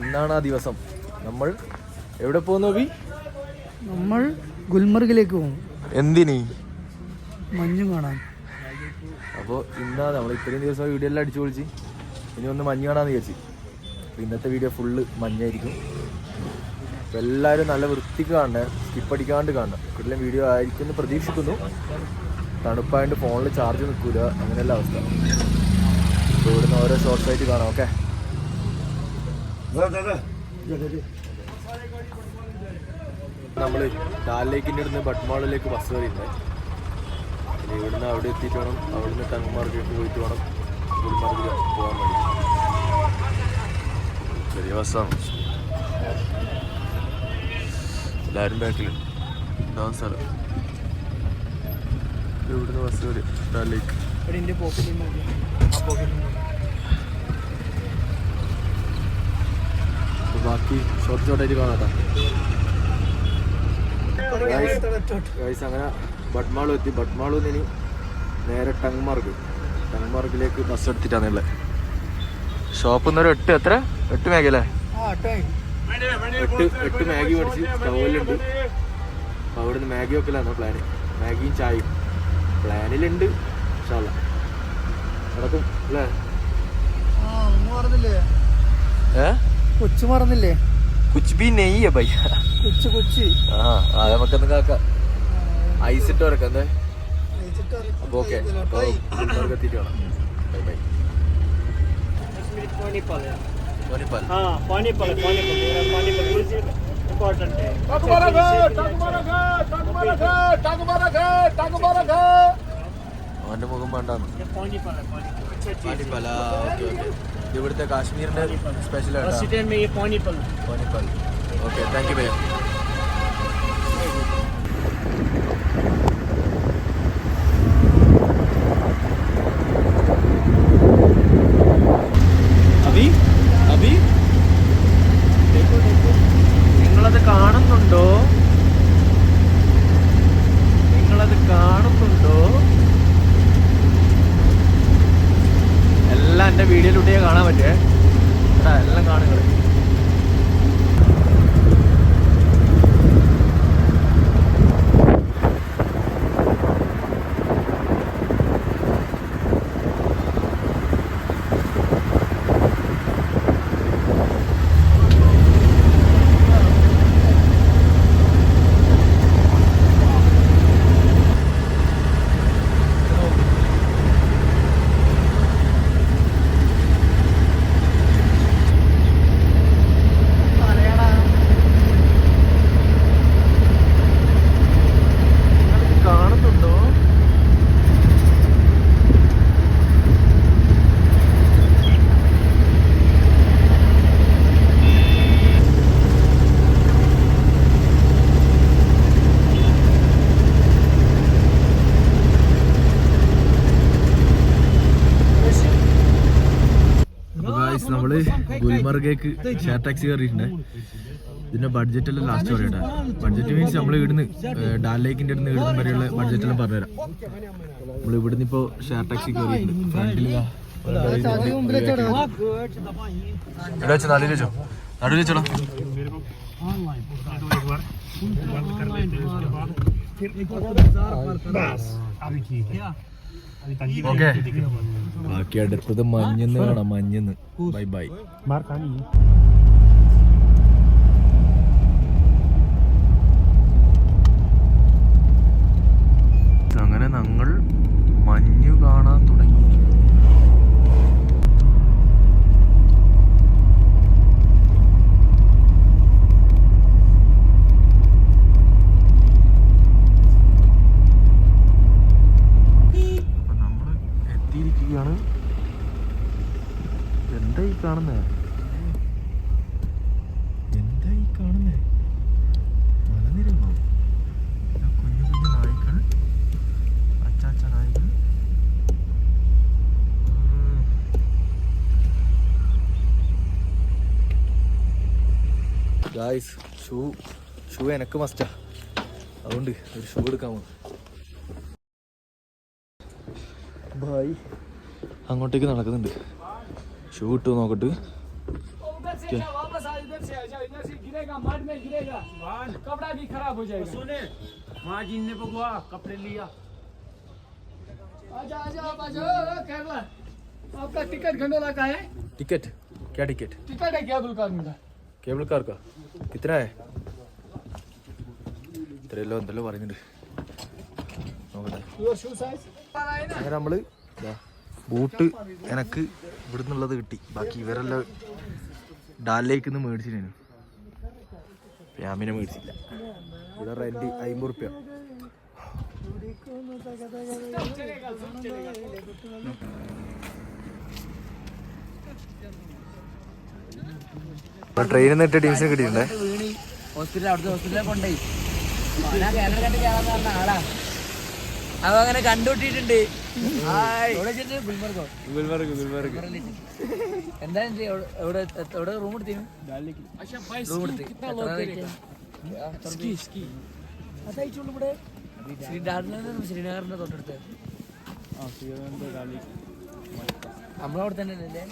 ഇന്നാണ് ആ ദിവസം. നമ്മൾ എവിടെ പോകുന്നു ബി നമ്മൾ ഗുൽമർഗിലേക്ക് പോകും എന്തിനി? മഞ്ഞും കാണാൻ. അപ്പോൾ ഇന്നാ നമ്മൾ ഇത്രയും ദിവസം വീഡിയോ എല്ലാം അടിച്ചു പൊളിച്ച്. ഇനി ഒന്ന് മഞ്ഞ് കാണാന്ന് വിചാരിച്ചു. അപ്പോൾ ഇന്നത്തെ വീഡിയോ ഫുള്ള് മഞ്ഞായിരിക്കും. അപ്പോൾ എല്ലാവരും നല്ല വൃത്തിക്ക് കാണണേ സ്കിപ്പ് അടിക്കാണ്ട് കാണണം കൂടുതലും വീഡിയോ ആയിരിക്കും എന്ന് പ്രതീക്ഷിക്കുന്നു. തണുപ്പായതുകൊണ്ട് ഫോണിൽ ചാർജ് നിൽക്കില്ല അങ്ങനെയുള്ള അവസ്ഥ. അപ്പോൾ ഇവിടുന്ന് ഓരോ ഷോർട്സ് ആയിട്ട് കാണാം ഓക്കെ നമ്മൾ ഡാൽ ലേക്കിന്റെ അടുത്ത് ബട്ട്മാളിലേക്ക് ബസ് കയറിയിരുന്നത് ഇവിടുന്ന് അവിടെ എത്തിയിട്ട് വേണം. അവിടുന്ന് ടങ്മാർക്കിലേക്ക് പോയിട്ട് വേണം ഗുൽമാർഗിൽ പോകാൻ വേണ്ടി. ചെറിയ ബസ്സാണ് എല്ലാവരും ബാക്കിലുണ്ട് ഇതാണ് സ്ഥലം. ഇവിടുന്ന് ബസ് കയറി ഡാൽ ലേക്ക് എന്റെ പോക്കറ്റിൽ ആ പോക്കറ്റിൽ അപ്പോൾ ബാക്കി ഷോർട്ട് ഷോർട്ടായിട്ട് കാണാം ഗൈസ് അങ്ങനെ ബട്ട്മാളും എത്തി. ബട്ട്മാളിൽ നിന്ന് ഇനി നേരെ ടങ്മാർഗ് ടങ്മാർഗിലേക്ക് ബസ് എടുത്തിട്ടാണുള്ളത് ഷോപ്പിൽ നിന്നൊരു ഒരു എട്ട് എത്ര? എട്ട് മേഖല അല്ലേ? ആ ടൈം എട്ട് എട്ട് മാഗി മേടിച്ച് സ്റ്റൗവിലുണ്ട് അപ്പോൾ അവിടെ നിന്ന് മാഗി വെക്കലാണ് പ്ലാന് മാഗിയും ചായയും. പ്ലാനിലുണ്ട് ഇഷ്ടമല്ല നടക്കും അല്ലേ? ആ ഒന്നും ഏ? കൊച്ചു മറന്നില്ലേ കുച്ച് ബി നെയ്യ ബൈ കൊച്ചു കൊച്ചി ആ അത് നമുക്കൊന്ന് കാക്കാം ഐസ് ഇട്ട് വരക്കാം എന്താ അപ്പോൾ ഓക്കെ അപ്പോൾ ഗുൽമാർഗ് എത്തിയിട്ട് വേണം ബൈ ബൈ पानीपल है മോനിപ്പാൽ हाँ पानीपल पानीपल मेरा पानीपल म्यूजियम इम्पोर्टेंट है അവന്റെ മുഖം വേണ്ടാന്ന് ഇവിടുത്തെ കാശ്മീരിന്റെ സ്പെഷ്യൽ ആണ് ഓക്കെ താങ്ക് യു ഭയ്യ ഗുൽമർഗേക്ക് ഷെയർ ടാക്സി കയറിയിട്ടുണ്ട്. ഇതിന്റെ ബഡ്ജറ്റ് എല്ലാം ലാസ്റ്റ് പറയട്ടെ ബഡ്ജറ്റ് മീൻസ് നമ്മൾ ഇവിടുന്ന് ഡാൽ ലേക്കിന്റെ അടുത്ത് ഇവിടുന്ന് വരെയുള്ള ബഡ്ജറ്റ് എല്ലാം പറഞ്ഞുതരാം നമ്മൾ ഇവിടുന്ന് ഇപ്പോ ഷെയർ ടാക്സി കയറിയിട്ടുണ്ട്. ഫ്രണ്ടിൽ എവിടെ വെച്ചോ നടുവിൽ വെച്ചോ. നടുവിൽ വെച്ചോളാം ഓക്കെ. ബാക്കി അടുത്തത് മഞ്ഞെന്ന് കാണാം മഞ്ഞെന്ന്. Bye bye. അങ്ങനെ ഞങ്ങൾ മഞ്ഞു കാണാൻ തുടങ്ങി അപ്പൊ നമ്മൾ എത്തിയിരിക്കുകയാണ് എന്താ ഈ കാണുന്നേ? എന്താ ഈ ഗായ്സ് ഷൂ ഷൂ എനക്ക് മസ്റ്റാ അതുകൊണ്ട് ഒരു ഷൂ എടുക്കാമോ ബായ്. അങ്ങോട്ടേക്ക് നടക്കുന്നുണ്ട്. ഷൂ ഇട്ട് നോക്കട്ട് आपका टिकट ടിക്കറ്റ് का है टिकट क्या टिकट टिकट है केबल कार मेरा കേബിൾ കാർക്കാ ഇത്ര ഇത്രയല്ലോ എന്തല്ലോ പറയുന്നുണ്ട്. നോക്കട്ടെ. അങ്ങനെ നമ്മൾ ഇതാ ബൂട്ട് എനക്ക് ഇവിടുന്നുള്ളത് കിട്ടി. ബാക്കി ഇവരെല്ലാം ഡാലിലേക്ക് നിന്ന് മേടിച്ചിരുന്നു. ഫാമിനെ മേടിച്ചില്ല. ഇവിടെ റെന്റ് അമ്പത് റുപ്യ. ട്രെയിനിൽ നിന്ന് ഇട്ട ടീംസിന് കിട്ടിയിട്ടുണ്ടേ? വീണി ഹോസ്പിറ്റൽ അവിടുത്തെ ഹോസ്പിറ്റലിൽ കൊണ്ടുപോയി. കേരള കണ്ട് ആളാ. അവ അങ്ങനെ കണ്ടുപിട്ടിട്ടുണ്ട് ഗുൽബർഗ് എവിടെ റൂം റൂം ശ്രീനഗറിന്റെ തൊട്ടടുത്ത്. നമ്മളവിടെ തന്നെ അല്ലേ?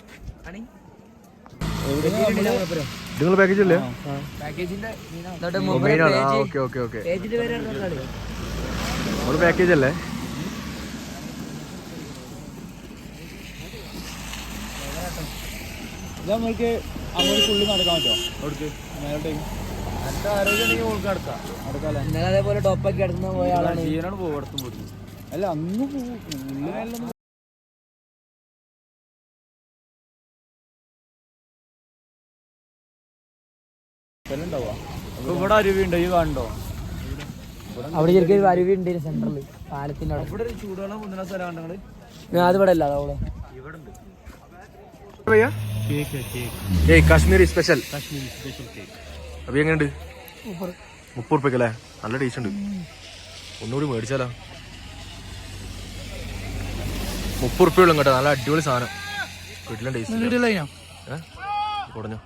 നിങ്ങൾ പാക്കേജ് പാക്കേജിന്റെ പേര് പാക്കേജ് അല്ലേ? നമ്മൾക്ക് അങ്ങോട്ട് ഫുള്ള് നടക്കാൻ പറ്റുമോ? അവിടേക്ക് മേലോട്ടേക്ക് ഇന്നലെ അതേപോലെ ടോപ്പാക്കി കിടക്കുന്ന പോയ ആളാണ്. ജീവനാണ് പോകും അടുത്തും പോയി അല്ല അന്ന് പോകും ഇവിടെ അരുവിയുണ്ടോ ഈ കാണണ്ടോ അവിടെ ശരിക്കും ഒരു അരുവി ഉണ്ട് സെന്ററിൽ പാലത്തിന്റെ അവിടെ. ഇവിടെ ഒരു ചൂടുവെള്ളം പൊന്നുന്ന സ്ഥലം കണ്ടങ്ങൾ ഞാൻ അത് ഇവിടെ അല്ല അതവിടെ. भैया കേക്ക് കേക്ക് ഏയ് Kashmiri special Kashmiri special cake അപ്പൊ എങ്ങനെയുണ്ട് മുപ്പത് റുപ്യക്കല്ലേ നല്ല ടേസ്റ്റ് ഉണ്ട് ഒന്നുകൂടി മേടിച്ചാലോ മുപ്പത് റുപ്യ ഉള്ളു കേട്ടോ നല്ല അടിപൊളി സാധനം വീട്ടിലും ടേസ്റ്റ് ഏഹ് കുറഞ്ഞോ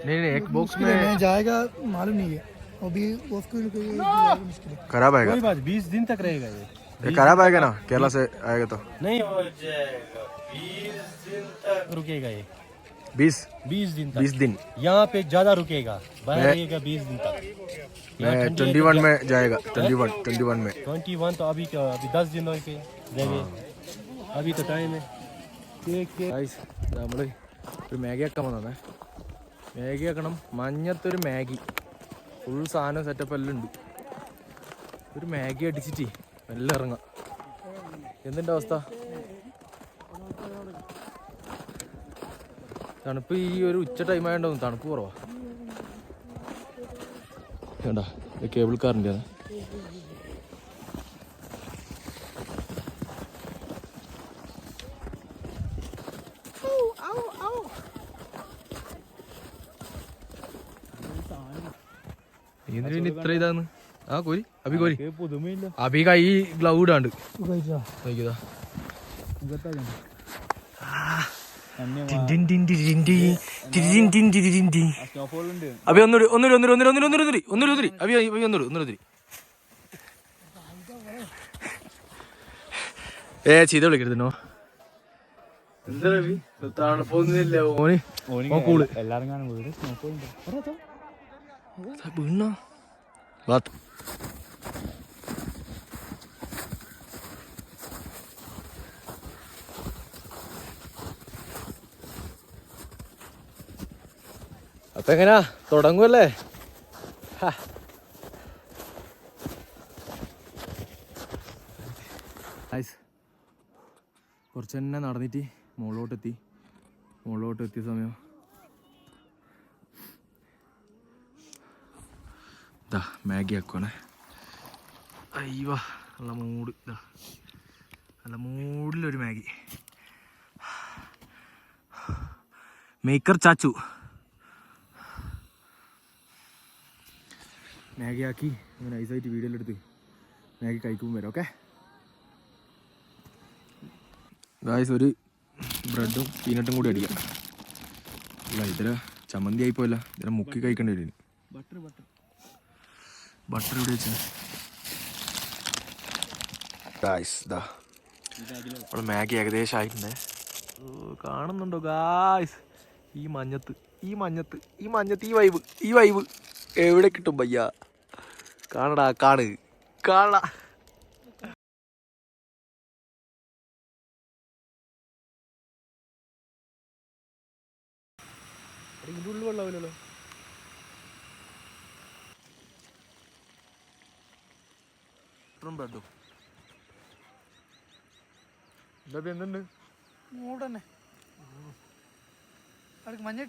नहीं नहीं एक बॉक्स में जाएगा मालूम नहीं है अभी उसको मुश्किल है खराब आएगा कोई बात बीस दिन तक रहेगा ये ये खराब आएगा ना केरला से आएगा तो नहीं हो जाएगा बीस दिन तक रुकेगा ये बीस बीस दिन तक बीस दिन यहाँ पे ज्यादा रुकेगा बाहर रहेगा बीस दिन तक मैं ट्वेंटी वन में जाएगा ट्वेंटी वन ट्वेंटी वन में ट्वेंटी वन तो अभी क्या अभी दस दिन के देंगे अभी तो टाइम है केक केक ഗൈസ് നമ്മൾ ഒരു മാഗി ആക്കാൻ വന്നേ മാഗി ആക്കണം മഞ്ഞത്തൊരു മാഗി ഫുൾ സാധനം സെറ്റപ്പ് എല്ലാം ഉണ്ട് ഒരു മാഗി അടിച്ചിട്ട് എല്ലാം ഇറങ്ങാം എന്തിന്റെ അവസ്ഥ? തണുപ്പ് ഈ ഒരു ഉച്ച ടൈം ആയതുകൊണ്ടാവും തണുപ്പ് കുറവാ. വേണ്ട കേബിൾ കാറിന്റെ പിന്നെ ഇത്ര ഇതാന്ന് ആ കോരി. അഭി കോരി. പുതുമയില്ല. അഭി കൈ ഗ്ലൗ ഇടാണ്ട്. അഭി ഒന്നൂടി ഒന്നൂടി ഒന്നൂടി ഒന്നുകൂടി ഒന്നുകൂടി ഒന്നുകൂടി ഒന്നുകൂടി ഒന്നുകൂടി അഭി അഭി ഒന്നൂടി ഒന്നുകൂടി ഏ ചെയ്ത വിളിക്കരുതോ എന്താ അഭി? തണുപ്പൊന്നുമില്ല. ഓന് കൂൾ. എല്ലാരും കാണും വീട് വീണ? അപ്പൊ എങ്ങനാ തുടങ്ങുമല്ലേ കുറച്ച് തന്നെ നടന്നിട്ട് മുകളിലോട്ടെത്തി. മുകളിലോട്ട് എത്തിയ സമയം. ഇതാ മാഗി ആക്കുവാണേ. അയ്യോ നല്ല മൂട്. ഇതാ നല്ല മൂടിലൊരു മാഗി. മേക്കർ ചാച്ചു. മാഗി ആക്കി അങ്ങനെ നൈസായിട്ട് വീഡിയോയിലെടുത്ത് മാഗി കഴിക്കുമ്പോൾ വരാം ഓക്കെ ഗായ്സ് ഒരു ബ്രെഡും പീനട്ടും കൂടി അടിക്കാം. അല്ല ഇതിലെ ചമ്മന്തി ആയിപ്പോയല്ല. ഇതിനെ മുക്കി കഴിക്കേണ്ടി വരും. ബട്ടർ ബട്ടർ ബട്ടർ ഇവിടെ വെച്ചാൽ ഗായ്സ് നമ്മുടെ മാഗി ഏകദേശം ആയിട്ടുണ്ട്. കാണുന്നുണ്ടോ ഗായ്സ് ഈ മഞ്ഞത്ത് ഈ മഞ്ഞത്ത് ഈ മഞ്ഞത്ത് ഈ വൈബ് ഈ വൈബ് എവിടെ കിട്ടും പയ്യ? കാണടാ കാണ് കാണടാ. ഇതിന്റെ ഉള്ളിൽ വെള്ളമില്ലല്ലോ ബ്രെഡും എന്താ എന്തുണ്ട്? മൂടന്നെ. അടുക്ക് മഞ്ഞ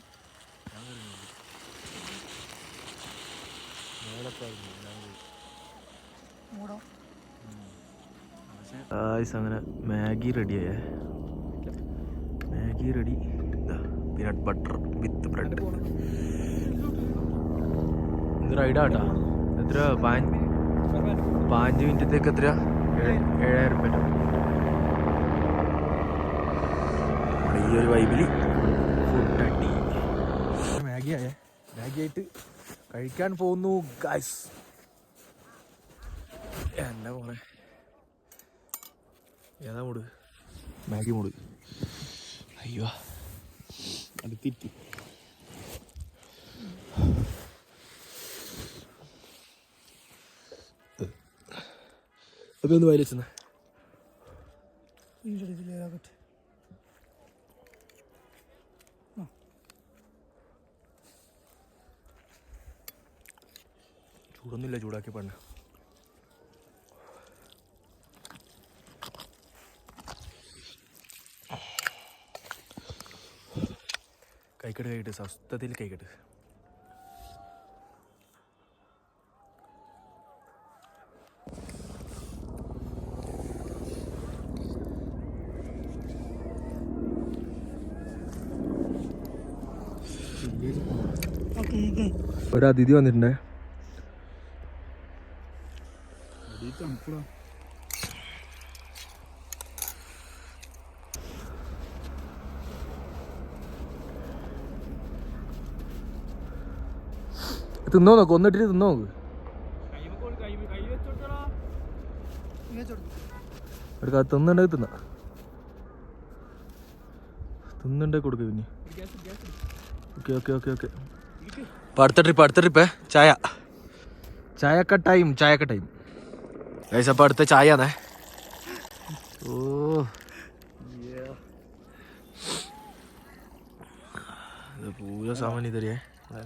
മൂടോ? ആയിസ് അങ്ങനെ Maggi റെഡിയായേ Maggi ready. Peanut butter with bread ഇത് റൈഡാട്ടാ എത്ര പാഞ്ച് പാഞ്ച് മിനിറ്റത്തേക്ക് എത്ര ഏഴ്- ഏഴായിരം രൂപ ഈ ഒരു വൈബിൽ ഫുഡ് അടി മാഗി ആയേ മാഗി ആയിട്ട് കഴിക്കാൻ പോകുന്നു ഗൈസ് എന്താ പോണേ ഏതാ മൂട്? മാഗി മൂട്. അയ്യോ. അടുത്തിട്ട് അപ്പൊ ഒന്ന് വയലിച്ചെന്ന് ചൂടൊന്നുമില്ല ചൂടാക്കി പണ്ണ കൈക്കെട്ട് കൈകിട്ട് സ്വസ്ഥതയിൽ കൈക്കട്ട് ഒരു അതിഥി വന്നിട്ടുണ്ടേ? തിന്നോ നോക്ക് ഒന്നിട്ടിട്ട് തിന്നോ നോക്ക്. എടുക്ക തിന്നുണ്ടെങ്കിൽ തിന്ന. തിന്നുണ്ടെങ്കിൽ കൊടുക്ക പിന്നെ. Okay okay okay okay. ഇപ്പം അടുത്ത ട്രിപ്പ് അടുത്ത ട്രിപ്പ് ചായ. ചായക്ക ടൈം ചായക്ക ടൈം ഗൈസ് അപ്പം അടുത്ത ചായ ആണേ ഓ പൂര സാമാന്യം തരികേ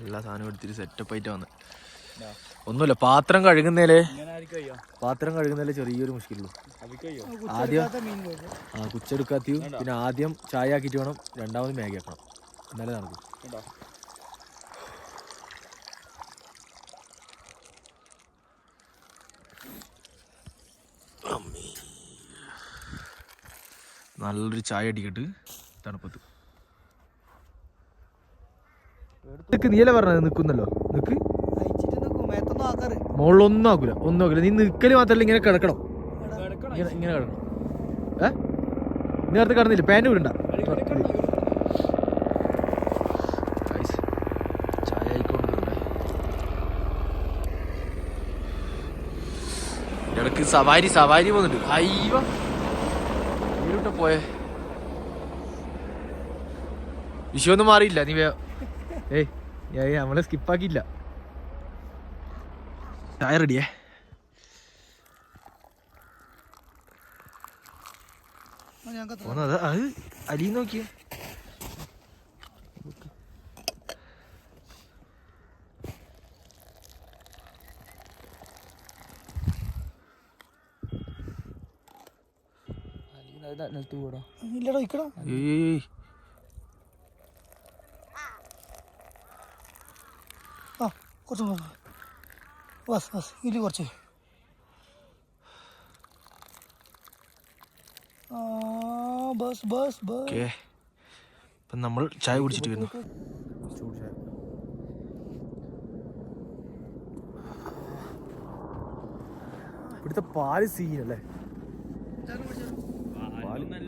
എല്ലാ സാധനവും എടുത്തിട്ട് സെറ്റപ്പ് ആയിട്ട് വന്ന്. ഒന്നുമില്ല പാത്രം കഴുകുന്നേലേ പാത്രം കഴുകുന്നതിലെ ചെറിയൊരു മുഷ്കിലുള്ളൂ. ആദ്യം ആ കുച്ചെടുക്കാത്തിയും പിന്നെ ആദ്യം ചായ ആക്കിയിട്ട് വേണം രണ്ടാമത് മാഗി ആക്കണം. എന്നാലേ നടക്കും നല്ലൊരു ചായ അടിക്കട്ട് തണുപ്പത്ത്. നിക്ക് നീയല്ലേ പറഞ്ഞത് നിക്കുന്നല്ലോ നിക്ക്. മുകളിലൊന്നും ആക്കൂല ഒന്നും ആക്കൂല. നീ നിക്കൽ മാത്രല്ല ഇങ്ങനെ കിടക്കണം. ഇങ്ങനെ കിടക്കണം. ഏ? നേരത്തെ കിടന്നില്ല? പാന്റ് വിടണ്ട ചായ ഇടയ്ക്ക് സവാരി സവാരി പോകുന്നുണ്ട് അയ്യോ. വീട്ടിട്ട് പോയേ. വിഷു ഒന്നും മാറിയില്ല നീ വേ- ഏയ് ഏയ് നമ്മളെ സ്കിപ്പാക്കിയില്ല ചായ റെഡിയേ അത് അലി നോക്കിയേ. ഇല്ലടോ ഇക്കടോ ഏയ്. ആ കുറച്ച് മുമ്പ്. ബസ് ബസ് ഇല്ല കുറച്ച്. Bus bus bus. ഇപ്പം നമ്മൾ ചായ കുടിച്ചിട്ട് വരുന്നു ഇവിടുത്തെ പാൽ സീനല്ലേ?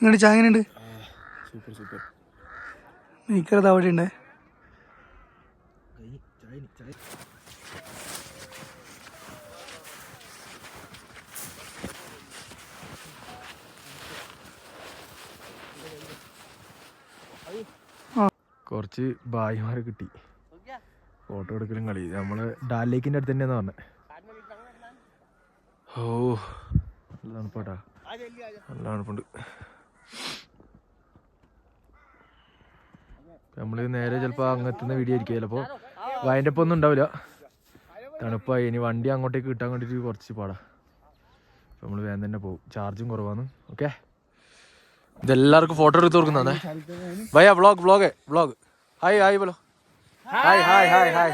ഇങ്ങോട്ട് ചായ എങ്ങനെയുണ്ട്? Super super. അവിടെ ഉണ്ട് കുറച്ച് ഭായിമാര് കിട്ടി. ഫോട്ടോ എടുക്കലും കളി. നമ്മൾ ഡാൽ ലേക്കിന്റെ അടുത്ത് തന്നെയാന്ന് പറഞ്ഞത് ഓ നല്ല തണുപ്പാട്ടാ. നല്ല തണുപ്പുണ്ട്. നമ്മള് നേരെ ചിലപ്പോ അങ്ങെത്തുന്ന വീഡിയോ ആയിരിക്കും ചിലപ്പോ വയൻ്റെ ഒപ്പം ഒന്നും ഉണ്ടാവില്ല തണുപ്പായി ഇനി വണ്ടി അങ്ങോട്ടേക്ക് കിട്ടാൻ വേണ്ടിയിട്ട് കുറച്ച് പാടാ അപ്പൊ നമ്മള് വേഗം തന്നെ പോകും ചാർജും കുറവാണ് ഓക്കെ ഇതെല്ലാവർക്കും ഫോട്ടോ എടുത്ത് കൊടുക്കുന്നേ ഭയ്യ vlog vlog vlog hi hi बोलो हाय हाय हाय हाय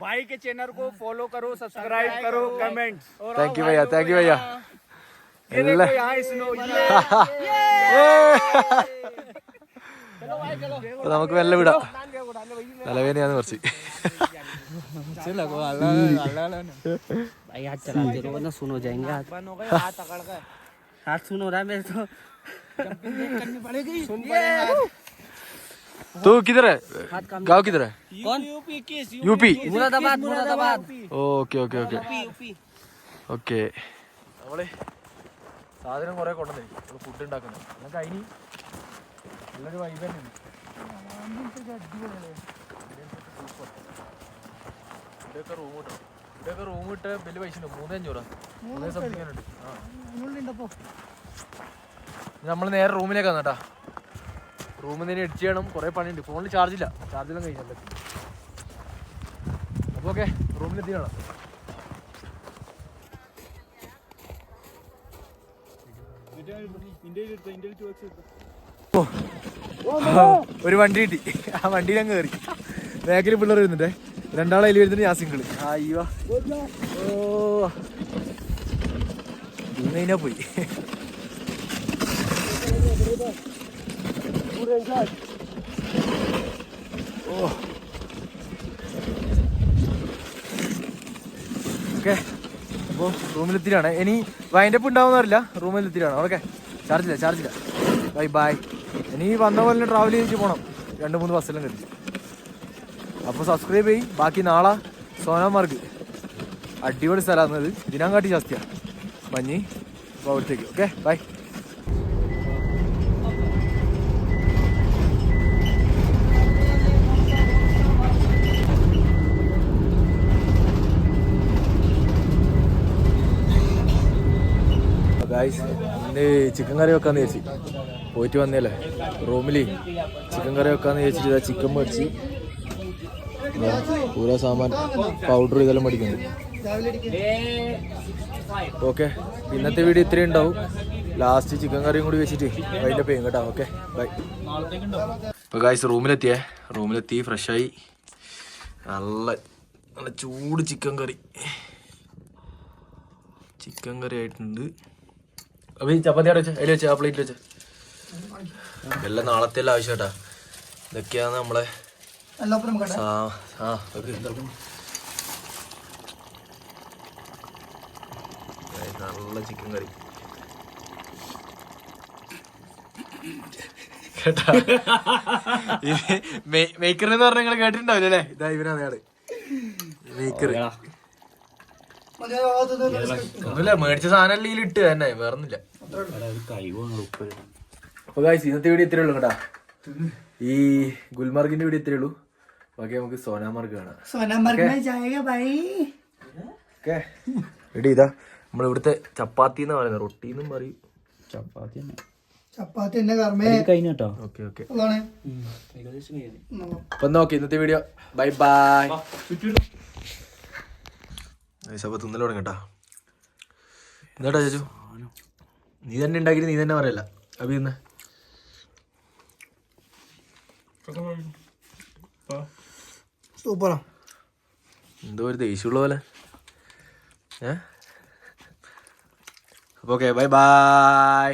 भाई के चैनल को फॉलो करो सब्सक्राइब करो कमेंट और താങ്ക് യു ഭയ്യ താങ്ക് യു ഭയ്യ എല്ലാ यहाँ सुनो അപ്പൊ നമുക്ക് മെല്ലെ വിടാം തലവേദനയാന്ന് കുറച്ച് भाई हाथ चलाते रहो ना सुनो जाएंगे हाथ हाथ पकड़ कर हाथ सुन हो रहा है मेरे तो तू किधर है गांव किधर है कौन UP Moradabad Moradabad okay okay okay UP okay നമ്മള് സാധനം കുറെ കൊണ്ടുവന്നിരിക്കും നമ്മൾ ഫുഡ് ഉണ്ടാക്കുന്നത്. നമുക്ക് അതിന് നല്ലൊരു വൈബ് തന്നെയാണ് ഇവിടെയൊക്കെ റൂം കിട്ടണം ഇവിടെയൊക്കെ റൂം ഇട്ട് വലിയ പൈസ ഉണ്ട്? മൂന്ന് അഞ്ഞൂറ്? മൂന്ന് സംതിങ് ഉണ്ട്. ആ. നമ്മൾ നേരെ റൂമിലേക്കാണ് കേട്ടാ റൂമിൽ നിന്ന് എഡിറ്റ് ചെയ്യണം. കുറേ പണിയുണ്ട്. ഫോണിൽ ചാർജില്ല ചാർജെല്ലാം കഴിഞ്ഞല്ലേ അപ്പോൾ ഓക്കെ റൂമിലെത്തി ഒരു വണ്ടി കിട്ടി. ആ വണ്ടിയിൽ അങ്ങ് കയറി. ബാക്കിൽ പിള്ളേർ വരുന്നുണ്ടേ. രണ്ടാളെ അതിൽ വരുന്നുണ്ട് ഞാൻ സിംഗിൾ അയ്യോ. ഓ. ഇന്ന് പോയി. ഓ. ഓക്കെ. അപ്പോൾ റൂമിലെത്തിയാണ് ഇനി വൈൻഡപ്പ് ഉണ്ടാവുന്നറില്ല റൂമിലെത്തിയാണ് ഓക്കെ. ചാർജില്ല ചാർജില്ല ബൈ ബൈ ഇനി വന്ന പോലെ ട്രാവൽ ചെയ്തിട്ട് പോകണം രണ്ട് മൂന്ന് ബസ്സെല്ലാം കരുതി അപ്പോൾ സബ്സ്ക്രൈബ് ചെയ്യും. ബാക്കി നാളെ സോനാമാർഗ് അടിപൊളി സ്ഥലമാണ് ഇത് ശാസ്തിയാണ് മഞ്ഞ് അപ്പോൾ അവിടത്തേക്ക് ഓക്കെ ബൈ ഗായ്സ് ഇന്ന് ചിക്കൻ കറി വെക്കാന്ന് ചേച്ചി പോയിട്ട് വന്നല്ലേ? റൂമിൽ ചിക്കൻ കറി വെക്കാന്ന് ചേച്ചിട്ട് ചിക്കൻ മേടിച്ച്. പൂര സാമാൻ പൗഡർ ഇതെല്ലാം മേടിക്കുന്നുണ്ട്. ഓക്കെ ഇന്നത്തെ വീഡിയോ ഇത്രയും ഉണ്ടാവും. ലാസ്റ്റ് ചിക്കൻ കറിയും കൂടി വെച്ചിട്ട് അതിന്റെ പേയും കേട്ടോ. ഓക്കെ ബൈ ഇപ്പോൾ ഗായ്സ് റൂമിലെത്തിയേ. റൂമിലെത്തി ഫ്രഷായി നല്ല നല്ല ചൂട് ചിക്കൻ കറി. ചിക്കൻ കറി ആയിട്ടുണ്ട്. അപ്പൊ ഈ ചപ്പാത്തി അവിടെ വെച്ച അതിൽ വെച്ച ആ പ്ലേറ്റിൽ വെച്ച്. എല്ലാം നാളത്തെ എല്ലാം ആവശ്യം കേട്ടാ ഇതൊക്കെയാണ് നമ്മളെ ആ ഇതാക്കും. നല്ല ചിക്കൻ കറി. കേട്ടാ? മേക്കർ എന്ന് പറഞ്ഞ നിങ്ങൾ കേട്ടിട്ടുണ്ടാവില്ലേ അല്ലേ ഇതാ ഇവനാണ് മേക്കർ ഒന്നുമില്ല മേടിച്ച സാധനം ഇട്ട് തന്നെ വേറൊന്നുമില്ല. അപ്പൊ ഗായ്സ് ഇന്നത്തെ വീഡിയോ ഇത്രേ ഉള്ളൂ കേട്ടാ. ഈ ഗുൽമാർഗിന്റെ വീഡിയോ ഇത്രേ ഉള്ളൂ. ബാക്കി നമുക്ക് സോനാമാർഗ് കാണാം. സോനാമർഗ് ഇതാ നമ്മൾ ഇവിടുത്തെ ചപ്പാത്തി എന്ന് പറയുന്നത് റൊട്ടി എന്നും പറയും. ചപ്പാത്തി തന്നെ. ചപ്പാത്തി എന്നെ കർമ്മേ. കഴിഞ്ഞ കേട്ടോ. Okay okay. അതാണ് അപ്പൊ നോക്കി ഇന്നത്തെ വീഡിയോ ബൈ ബൈ. അപ്പൊ തിന്നൽ തുടങ്ങട്ടാ എന്താട്ടാ ചേച്ചു നീ തന്നെ ഉണ്ടാക്കിയിട്ട് നീ തന്നെ പറയല്ല. അഭി തിന്നെ. സൂപ്പറാ. എന്തോ ഒരു ദേഷ്യമുള്ള പോലെ. ഏ? അപ്പൊ ഓക്കെ ബൈ ബൈ